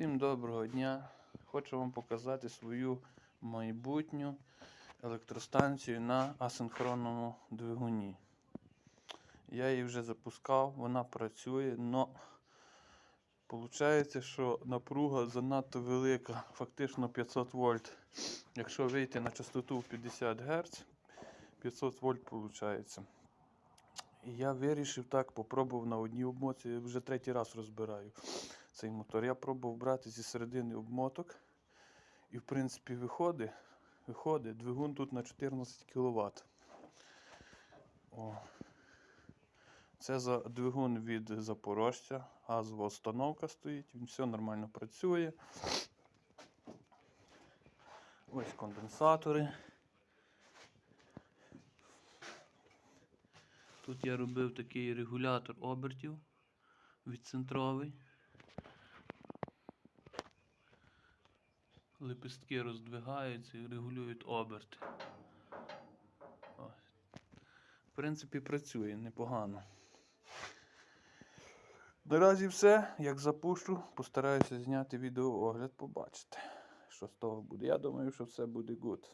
Всім доброго дня. Хочу вам показати свою майбутню електростанцію на асинхронному двигуні. Я її вже запускав, вона працює, але виходить, що напруга занадто велика, фактично 500 вольт. Якщо вийти на частоту в 50 Гц, 500 вольт виходить. Я вирішив так, попробував на одній обмотці, я вже третій раз розбираю цей мотор. Я пробував брати зі середини обмоток. І в принципі виходить, виходить, двигун тут на 14 кВт. О. Це за двигун від Запорожця, газова установка стоїть, він все нормально працює. Ось конденсатори. Тут я робив такий регулятор обертів відцентровий. Лепестки роздвигаються і регулюють оберти. В принципі, працює непогано. Наразі все. Як запущу, постараюся зняти відеоогляд, побачите, що з того буде. Я думаю, що все буде good.